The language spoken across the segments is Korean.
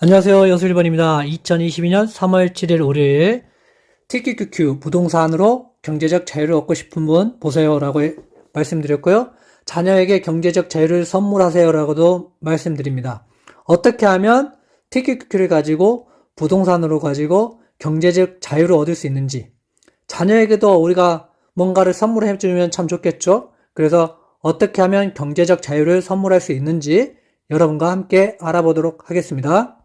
안녕하세요. 연수 1번입니다. 2022년 3월 7일 월요일 TQQQ 부동산으로 경제적 자유를 얻고 싶은 분 보세요라고 해- 말씀드렸고요. 자녀에게 경제적 자유를 선물하세요라고도 말씀드립니다. 어떻게 하면 TQQQ를 가지고 부동산으로 가지고 경제적 자유를 얻을 수 있는지 자녀에게도 우리가 뭔가를 선물해 주면 참 좋겠죠? 그래서 어떻게 하면 경제적 자유를 선물할 수 있는지 여러분과 함께 알아보도록 하겠습니다.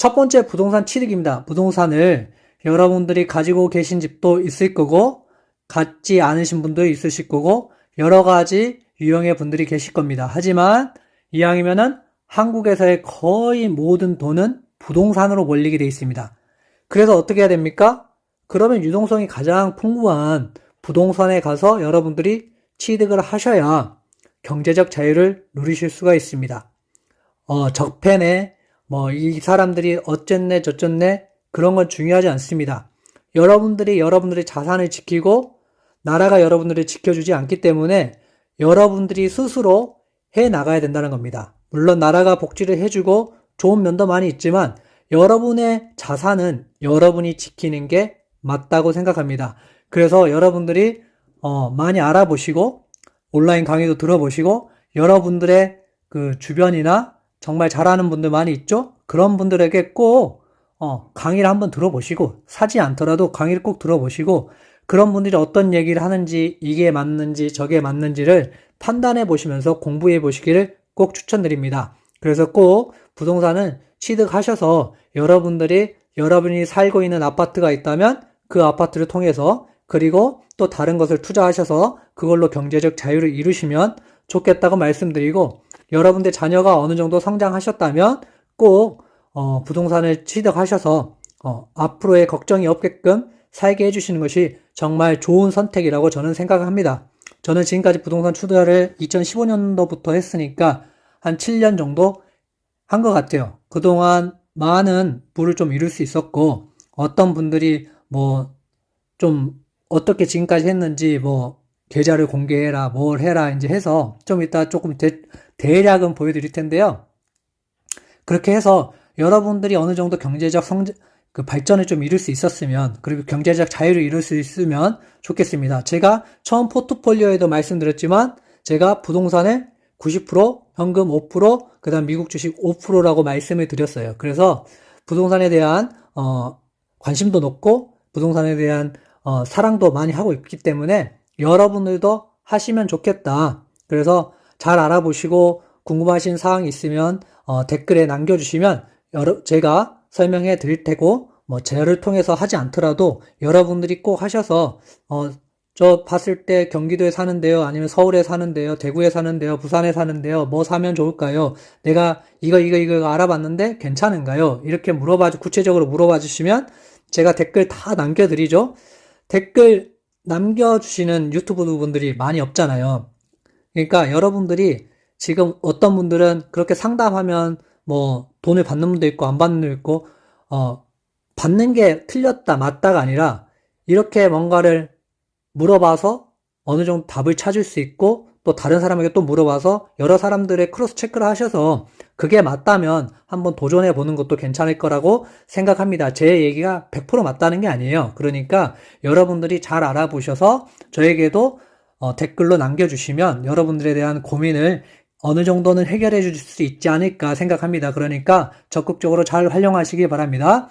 첫 번째 부동산 취득입니다. 부동산을 여러분들이 가지고 계신 집도 있을 거고, 갖지 않으신 분도 있으실 거고, 여러 가지 유형의 분들이 계실 겁니다. 하지만 이왕이면은 한국에서의 거의 모든 돈은 부동산으로 몰리게 돼 있습니다. 그래서 어떻게 해야 됩니까? 그러면 유동성이 가장 풍부한 부동산에 가서 여러분들이 취득을 하셔야 경제적 자유를 누리실 수가 있습니다. 어, 적폐네, 뭐, 이 사람들이 어쨌네, 저쨌네, 그런 건 중요하지 않습니다. 여러분들이 여러분들의 자산을 지키고, 나라가 여러분들을 지켜주지 않기 때문에 여러분들이 스스로 해 나가야 된다는 겁니다. 물론 나라가 복지를 해주고 좋은 면도 많이 있지만 여러분의 자산은 여러분이 지키는 게 맞다고 생각합니다. 그래서 여러분들이 어, 많이 알아보시고 온라인 강의도 들어보시고 여러분들의 그 주변이나 정말 잘하는 분들 많이 있죠? 그런 분들에게 꼭 어, 강의를 한번 들어보시고 사지 않더라도 강의를 꼭 들어보시고 그런 분들이 어떤 얘기를 하는지 이게 맞는지 저게 맞는지를 판단해 보시면서 공부해 보시기를 꼭 추천드립니다. 그래서 꼭 부동산은 취득하셔서 여러분들이 여러분이 살고 있는 아파트가 있다면 그 아파트를 통해서 그리고 또 다른 것을 투자하셔서 그걸로 경제적 자유를 이루시면 좋겠다고 말씀드리고 여러분들 자녀가 어느 정도 성장하셨다면 꼭 어, 부동산을 취득하셔서 어, 앞으로의 걱정이 없게끔 살게 해주시는 것이 정말 좋은 선택이라고 저는 생각합니다. 저는 지금까지 부동산 투자를 2015년도부터 했으니까 한 7년 정도 한 것 같아요. 그동안 많은 부를 좀 이룰 수 있었고 어떤 분들이 뭐 좀 어떻게 지금까지 했는지 뭐 계좌를 공개해라 뭘 해라 이제 해서 좀 이따 조금 대, 대략은 보여드릴 텐데요. 그렇게 해서 여러분들이 어느 정도 경제적 성장, 그 발전을 좀 이룰 수 있었으면, 그리고 경제적 자유를 이룰 수 있으면 좋겠습니다. 제가 처음 포트폴리오에도 말씀드렸지만, 제가 부동산에 90%, 현금 5%, 그 다음 미국 주식 5%라고 말씀을 드렸어요. 그래서 부동산에 대한, 어, 관심도 높고, 부동산에 대한, 어, 사랑도 많이 하고 있기 때문에, 여러분들도 하시면 좋겠다. 그래서 잘 알아보시고, 궁금하신 사항이 있으면, 어, 댓글에 남겨주시면, 여러, 제가 설명해 드릴 테고, 뭐, 제를 통해서 하지 않더라도 여러분들이 꼭 하셔서, 어, 저 봤을 때 경기도에 사는데요, 아니면 서울에 사는데요, 대구에 사는데요, 부산에 사는데요, 뭐 사면 좋을까요? 내가 이거, 이거, 이거 알아봤는데 괜찮은가요? 이렇게 물어봐, 주- 구체적으로 물어봐 주시면 제가 댓글 다 남겨드리죠? 댓글 남겨주시는 유튜브 분들이 많이 없잖아요. 그러니까 여러분들이 지금 어떤 분들은 그렇게 상담하면 뭐 돈을 받는 분도 있고 안 받는 분도 있고 어 받는 게 틀렸다 맞다가 아니라 이렇게 뭔가를 물어봐서 어느 정도 답을 찾을 수 있고 또 다른 사람에게 또 물어봐서 여러 사람들의 크로스 체크를 하셔서 그게 맞다면 한번 도전해 보는 것도 괜찮을 거라고 생각합니다. 제 얘기가 100% 맞다는 게 아니에요. 그러니까 여러분들이 잘 알아보셔서 저에게도 어, 댓글로 남겨주시면 여러분들에 대한 고민을 어느 정도는 해결해 줄 수 있지 않을까 생각합니다. 그러니까 적극적으로 잘 활용하시기 바랍니다.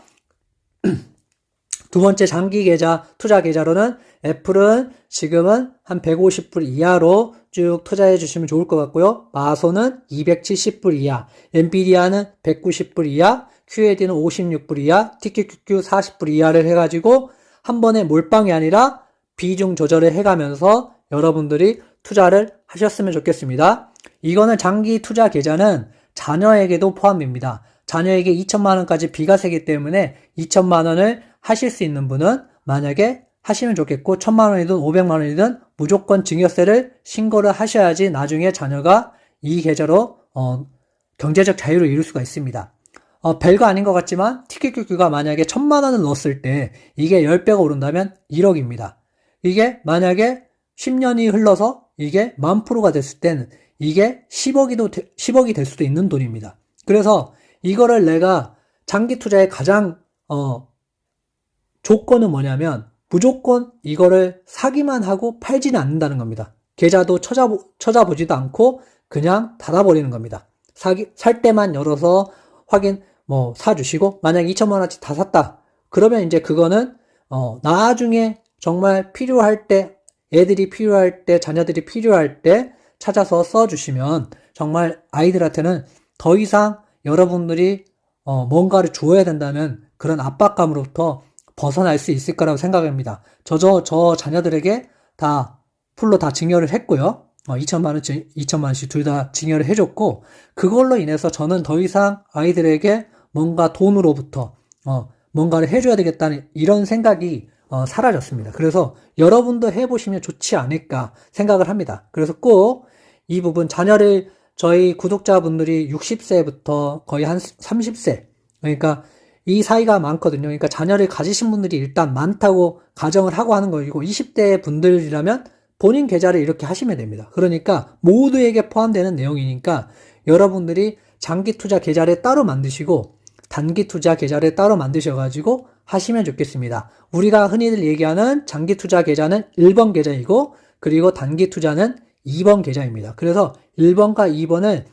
두 번째 장기 계좌, 투자 계좌로는 애플은 지금은 한 150불 이하로 쭉 투자해 주시면 좋을 것 같고요. 마소는 270불 이하, 엔비디아는 190불 이하, QAD는 56불 이하, TQQQ 40불 이하를 해가지고 한 번에 몰빵이 아니라 비중 조절을 해가면서 여러분들이 투자를 하셨으면 좋겠습니다. 이거는 장기 투자 계좌는 자녀에게도 포함됩니다. 자녀에게 2천만 원까지 비과세기 때문에 2천만 원을 하실 수 있는 분은 만약에 하시면 좋겠고 천만 원이든 500만 원이든 무조건 증여세를 신고를 하셔야지 나중에 자녀가 이 계좌로 어, 경제적 자유를 이룰 수가 있습니다. 어, 별거 아닌 것 같지만 TQQQ가 만약에 천만 원을 넣었을 때 이게 10배가 오른다면 1억입니다. 이게 만약에 10년이 흘러서 이게 만 프로가 됐을 때는 이게 10억이도 10억이 될 수도 있는 돈입니다. 그래서 이거를 내가 장기 투자의 가장 어 조건은 뭐냐면 무조건 이거를 사기만 하고 팔지는 않는다는 겁니다. 계좌도 찾아보, 찾아보지도 않고 그냥 닫아버리는 겁니다. 사기, 살 때만 열어서 확인, 뭐, 사주시고, 만약 2천만 원치 다 샀다. 그러면 이제 그거는, 어, 나중에 정말 필요할 때, 애들이 필요할 때, 자녀들이 필요할 때 찾아서 써주시면 정말 아이들한테는 더 이상 여러분들이 어, 뭔가를 주어야 된다는 그런 압박감으로부터 벗어날 수 있을 거라고 생각합니다. 저, 저, 저 자녀들에게 다 풀로 다 증여를 했고요. 어, 2천만 원씩, 2천만 원씩 둘다 증여를 해줬고, 그걸로 인해서 저는 더 이상 아이들에게 뭔가 돈으로부터, 어, 뭔가를 해줘야 되겠다는 이런 생각이 어, 사라졌습니다. 그래서 여러분도 해보시면 좋지 않을까 생각을 합니다. 그래서 꼭 이 부분 자녀를 저희 구독자분들이 60세부터 거의 한 30세, 그러니까 이 사이가 많거든요. 그러니까 자녀를 가지신 분들이 일단 많다고 가정을 하고 하는 거이고 20대 분들이라면 본인 계좌를 이렇게 하시면 됩니다. 그러니까 모두에게 포함되는 내용이니까 여러분들이 장기 투자 계좌를 따로 만드시고 단기 투자 계좌를 따로 만드셔가지고 하시면 좋겠습니다. 우리가 흔히들 얘기하는 장기 투자 계좌는 1번 계좌이고 그리고 단기 투자는 2번 계좌입니다. 그래서 1번과 2번을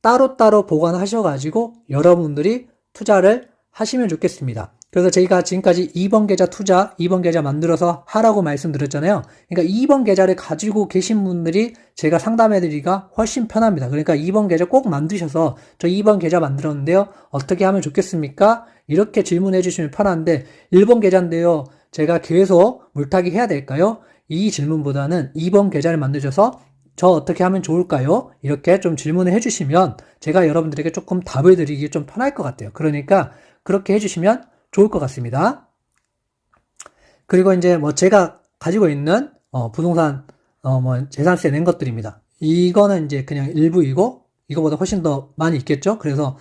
따로따로 보관하셔가지고 여러분들이 투자를 하시면 좋겠습니다. 그래서 저희가 지금까지 2번 계좌 투자, 2번 계좌 만들어서 하라고 말씀드렸잖아요. 그러니까 2번 계좌를 가지고 계신 분들이 제가 상담해드리기가 훨씬 편합니다. 그러니까 2번 계좌 꼭 만드셔서 저 2번 계좌 만들었는데요. 어떻게 하면 좋겠습니까? 이렇게 질문해 주시면 편한데 1번 계좌인데요. 제가 계속 물타기 해야 될까요? 이 질문보다는 2번 계좌를 만드셔서 저 어떻게 하면 좋을까요? 이렇게 좀 질문을 해주시면 제가 여러분들에게 조금 답을 드리기 좀 편할 것 같아요. 그러니까 그렇게 해주시면 좋을 것 같습니다. 그리고 이제 뭐 제가 가지고 있는 어, 부동산 어, 뭐 재산세 낸 것들입니다. 이거는 이제 그냥 일부이고 이거보다 훨씬 더 많이 있겠죠. 그래서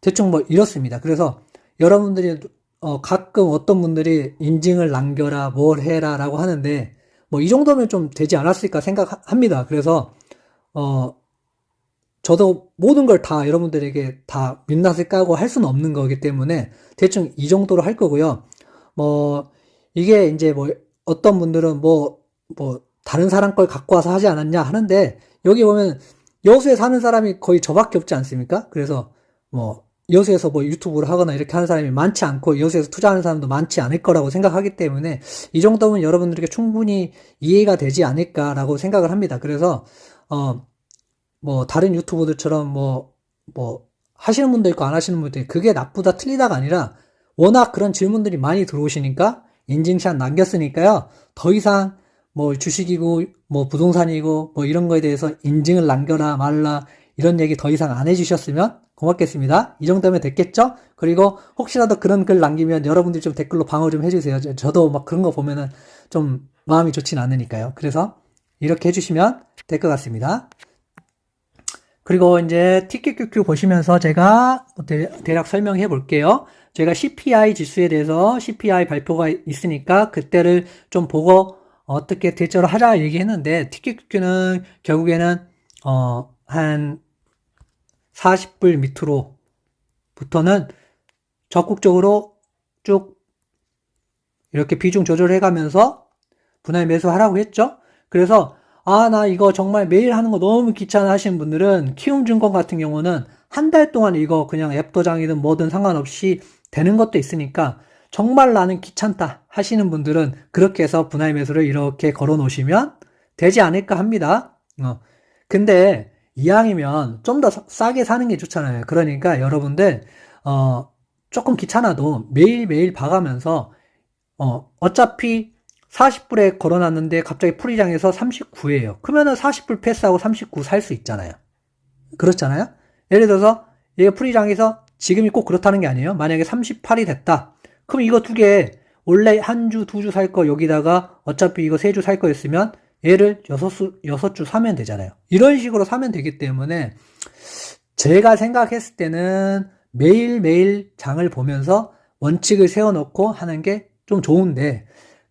대충 뭐 이렇습니다. 그래서 여러분들이 어, 가끔 어떤 분들이 인증을 남겨라, 뭘 해라 라고 하는데 뭐 이 정도면 좀 되지 않았을까 생각합니다. 그래서 어 저도 모든 걸 다 여러분들에게 다 민낯을 까고 할 수는 없는 거기 때문에 대충 이 정도로 할 거고요. 뭐 이게 이제 뭐 어떤 분들은 뭐뭐 다른 사람 걸 갖고 와서 하지 않았냐 하는데 여기 보면 여수에 사는 사람이 거의 저밖에 없지 않습니까? 그래서 뭐 여수에서 뭐 유튜브를 하거나 이렇게 하는 사람이 많지 않고 여수에서 투자하는 사람도 많지 않을 거라고 생각하기 때문에 이 정도면 여러분들에게 충분히 이해가 되지 않을까라고 생각을 합니다. 그래서 어 뭐 다른 유튜브들처럼 뭐뭐 하시는 분도 있고 안 하시는 분도 있고 그게 나쁘다 틀리다가 아니라 워낙 그런 질문들이 많이 들어오시니까 인증샷 남겼으니까요. 더 이상 뭐 주식이고 뭐 부동산이고 뭐 이런 거에 대해서 인증을 남겨라 말라 이런 얘기 더 이상 안 해주셨으면 고맙겠습니다. 이 정도면 됐겠죠? 그리고 혹시라도 그런 글 남기면 여러분들이 좀 댓글로 방어 좀 해주세요. 저- 저도 막 그런 거 보면은 좀 마음이 좋진 않으니까요. 그래서 이렇게 해주시면 될 것 같습니다. 그리고 이제 TQQQ 보시면서 제가 뭐 대- 대략 설명해 볼게요. 제가 CPI 지수에 대해서 CPI 발표가 있으니까 그때를 좀 보고 어떻게 대처를 하자 얘기했는데 TQQQ는 결국에는 어, 한 40불 밑으로부터는 적극적으로 쭉 이렇게 비중 조절해 가면서 분할 매수하라고 했죠. 그래서 아, 나 이거 정말 매일 하는 거 너무 귀찮아 하시는 분들은 키움증권 같은 경우는 한 달 동안 이거 그냥 앱 도장이든 뭐든 상관없이 되는 것도 있으니까 정말 나는 귀찮다 하시는 분들은 그렇게 해서 분할 매수를 이렇게 걸어 놓으시면 되지 않을까 합니다. 어. 근데 이왕이면 좀 더 싸게 사는 게 좋잖아요. 그러니까 여러분들 어 조금 귀찮아도 매일매일 봐가면서 어 어차피 40불에 걸어놨는데 갑자기 풀이장에서 39예요. 그러면은 40불 패스하고 39 살 수 있잖아요. 그렇잖아요? 예를 들어서 얘가 풀이장에서 지금이 꼭 그렇다는 게 아니에요. 만약에 38이 됐다. 그럼 이거 두 개 원래 한 주, 두 주 살 거 여기다가 어차피 이거 세 주 살 거였으면 얘를 여섯 수, 여섯 주 사면 되잖아요. 이런 식으로 사면 되기 때문에 제가 생각했을 때는 매일매일 장을 보면서 원칙을 세워놓고 하는 게 좀 좋은데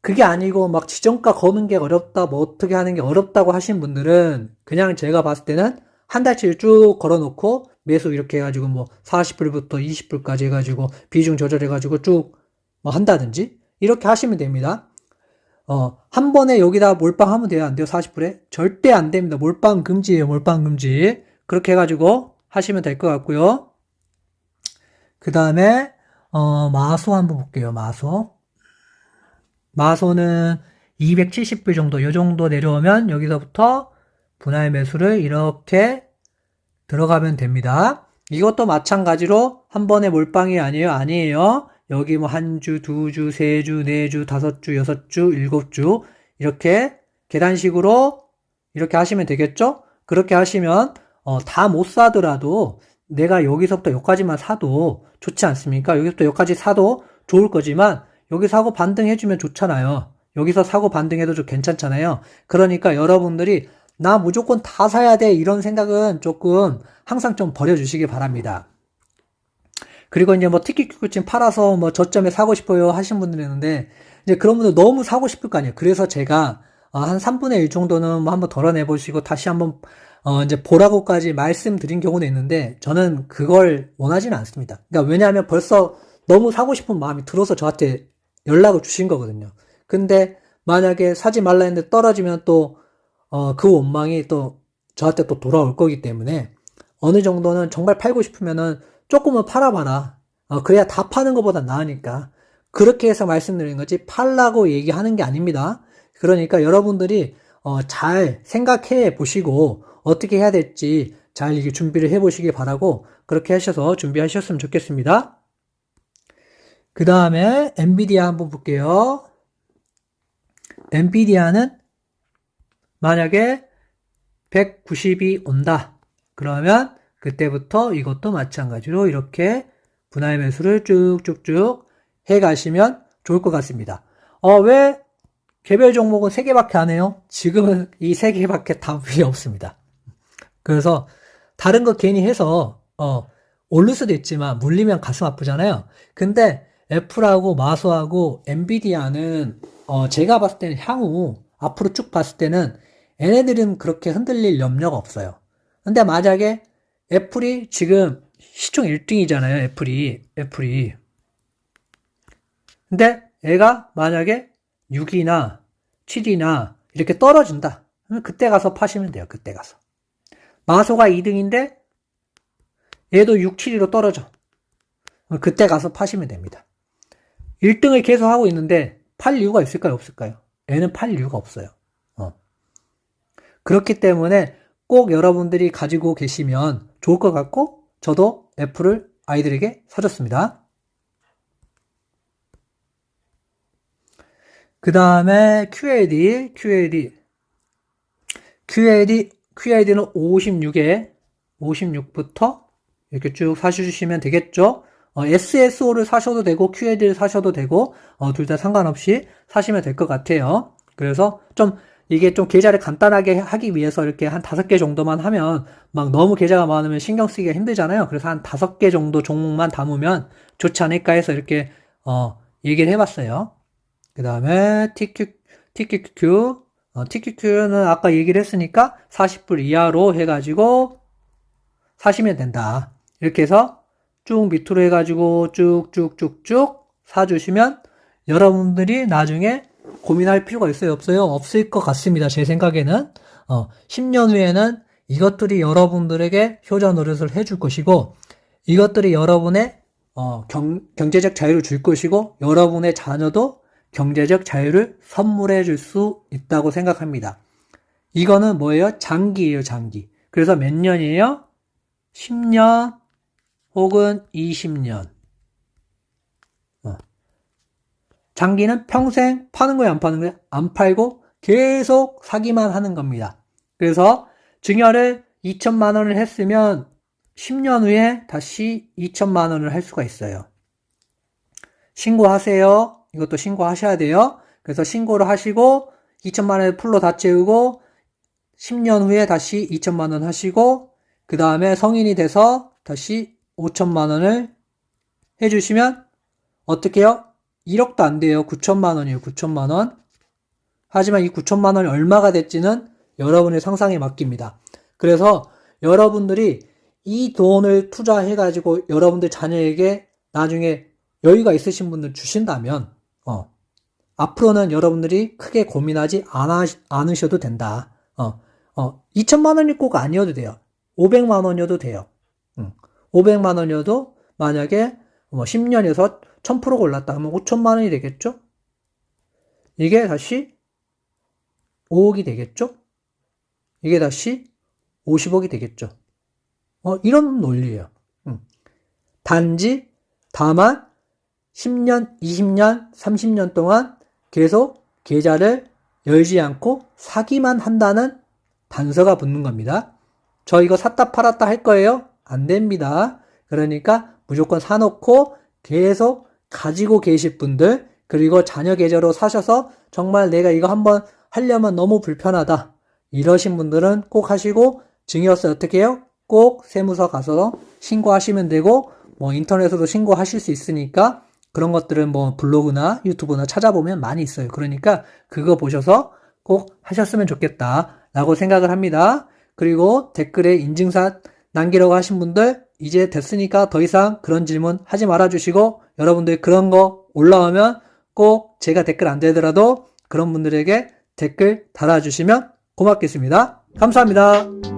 그게 아니고 막 지정가 거는 게 어렵다, 뭐 어떻게 하는 게 어렵다고 하신 분들은 그냥 제가 봤을 때는 한 달치를 쭉 걸어놓고 매수 이렇게 해가지고 뭐 40불부터 20불까지 해가지고 비중 조절해가지고 쭉 뭐 한다든지 이렇게 하시면 됩니다. 어, 한 번에 여기다 몰빵하면 돼요? 안 돼요? 40불에? 절대 안 됩니다. 몰빵 금지예요. 몰빵 금지. 그렇게 해가지고 하시면 될 것 같고요. 그 다음에, 어, 마소 한번 볼게요. 마소. 마소는 270불 정도, 요 정도 내려오면 여기서부터 분할 매수를 이렇게 들어가면 됩니다. 이것도 마찬가지로 한 번에 몰빵이 아니에요? 아니에요. 여기 뭐 한 주, 두 주, 세 주, 네 주, 다섯 주, 여섯 주, 일곱 주 이렇게 계단식으로 이렇게 하시면 되겠죠? 그렇게 하시면 어, 다 못 사더라도 내가 여기서부터 여기까지만 사도 좋지 않습니까? 여기서부터 여기까지 사도 좋을 거지만 여기 사고 반등해주면 좋잖아요. 여기서 사고 반등해도 좀 괜찮잖아요. 그러니까 여러분들이 나 무조건 다 사야 돼 이런 생각은 조금 항상 좀 버려주시기 바랍니다. 그리고 이제 뭐 티켓큐큐찜 팔아서 뭐 저점에 사고 싶어요 하신 분들이 있는데 이제 그런 분들 너무 사고 싶을 거 아니에요. 그래서 제가 어, 한 3분의 1 정도는 뭐 한번 덜어내 보시고 다시 한번 어 이제 보라고까지 말씀드린 경우도 있는데 저는 그걸 원하지는 않습니다. 그러니까 왜냐하면 벌써 너무 사고 싶은 마음이 들어서 저한테 연락을 주신 거거든요. 근데 만약에 사지 말라 했는데 떨어지면 또 어, 그 원망이 또 저한테 또 돌아올 거기 때문에 어느 정도는 정말 팔고 싶으면은 조금은 팔아봐라. 어, 그래야 다 파는 것보다 나으니까. 그렇게 해서 말씀드리는 거지 팔라고 얘기하는 게 아닙니다. 그러니까 여러분들이 어, 잘 생각해 보시고 어떻게 해야 될지 잘 준비를 해 보시기 바라고 그렇게 하셔서 준비하셨으면 좋겠습니다. 그 다음에 엔비디아 한번 볼게요. 엔비디아는 만약에 190이 온다. 그러면 그때부터 이것도 마찬가지로 이렇게 분할 매수를 쭉쭉쭉 해 가시면 좋을 것 같습니다. 어, 왜 개별 종목은 3개밖에 안 해요? 지금은 이 3개밖에 답이 없습니다. 그래서 다른 거 괜히 해서 어, 오를 수도 있지만 물리면 가슴 아프잖아요. 근데 애플하고 마소하고 엔비디아는 어, 제가 봤을 때는 향후 앞으로 쭉 봤을 때는 얘네들은 그렇게 흔들릴 염려가 없어요. 근데 만약에 애플이 지금 시총 1등이잖아요. 애플이 애플이. 근데 얘가 만약에 6이나 7이나 이렇게 떨어진다. 그때 가서 파시면 돼요. 그때 가서. 마소가 2등인데 얘도 6, 7위로 떨어져. 그때 가서 파시면 됩니다. 1등을 계속 하고 있는데 팔 이유가 있을까요? 없을까요? 얘는 팔 이유가 없어요. 어. 그렇기 때문에 꼭 여러분들이 가지고 계시면 좋을 것 같고 저도 애플을 아이들에게 사줬습니다. 그 다음에 QAD, QAD, QAD, QAD는 56에 56부터 이렇게 쭉 사주시면 되겠죠. 어, SSO를 사셔도 되고 QAD를 사셔도 되고 어, 둘 다 상관없이 사시면 될 것 같아요. 그래서 좀 이게 좀 계좌를 간단하게 하기 위해서 이렇게 한 다섯 개 정도만 하면 막 너무 계좌가 많으면 신경 쓰기가 힘들잖아요. 그래서 한 다섯 개 정도 종목만 담으면 좋지 않을까 해서 이렇게 어, 얘기를 해봤어요. 그 다음에 TQ, TQQ, 어, TQQ는 아까 얘기를 했으니까 40불 이하로 해가지고 사시면 된다. 이렇게 해서 쭉 밑으로 해가지고 쭉쭉쭉쭉 사주시면 여러분들이 나중에 고민할 필요가 있어요? 없어요? 없을 것 같습니다. 제 생각에는. 어, 10년 후에는 이것들이 여러분들에게 효자 노릇을 해줄 것이고, 이것들이 여러분의 어, 경, 경제적 자유를 줄 것이고, 여러분의 자녀도 경제적 자유를 선물해 줄 수 있다고 생각합니다. 이거는 뭐예요? 장기예요, 장기. 그래서 몇 년이에요? 10년 혹은 20년. 어. 장기는 평생 파는 거예요, 안 파는 거예요? 안 팔고 계속 사기만 하는 겁니다. 그래서 증여를 2천만 원을 했으면 10년 후에 다시 2천만 원을 할 수가 있어요. 신고하세요. 이것도 신고하셔야 돼요. 그래서 신고를 하시고 2천만 원을 풀로 다 채우고 10년 후에 다시 2천만 원 하시고 그 다음에 성인이 돼서 다시 5천만 원을 해주시면 어떻게 해요? 1억도 안 돼요. 9천만 원이에요. 9천만 원. 하지만 이 9천만 원이 얼마가 될지는 여러분의 상상에 맡깁니다. 그래서 여러분들이 이 돈을 투자해가지고 여러분들 자녀에게 나중에 여유가 있으신 분들 주신다면, 어, 앞으로는 여러분들이 크게 고민하지 않아, 않으셔도 된다. 어, 어, 2천만 원이 꼭 아니어도 돼요. 500만 원이어도 돼요. 응. 500만 원이어도 만약에 뭐 10년에서 1000%가 올랐다 하면 5천만 원이 되겠죠? 이게 다시 5억이 되겠죠? 이게 다시 50억이 되겠죠? 어, 이런 논리예요. 응. 단지 다만 10년, 20년, 30년 동안 계속 계좌를 열지 않고 사기만 한다는 단서가 붙는 겁니다. 저 이거 샀다 팔았다 할 거예요? 안 됩니다. 그러니까 무조건 사놓고 계속 가지고 계실 분들, 그리고 자녀 계좌로 사셔서 정말 내가 이거 한번 하려면 너무 불편하다. 이러신 분들은 꼭 하시고 증여세 어떻게 해요? 꼭 세무서 가서 신고하시면 되고 뭐 인터넷에도 신고하실 수 있으니까 그런 것들은 뭐 블로그나 유튜브나 찾아보면 많이 있어요. 그러니까 그거 보셔서 꼭 하셨으면 좋겠다라고 생각을 합니다. 그리고 댓글에 인증샷 남기라고 하신 분들 이제 됐으니까 더 이상 그런 질문 하지 말아 주시고 여러분들 그런 거 올라오면 꼭 제가 댓글 안 되더라도 그런 분들에게 댓글 달아주시면 고맙겠습니다. 감사합니다.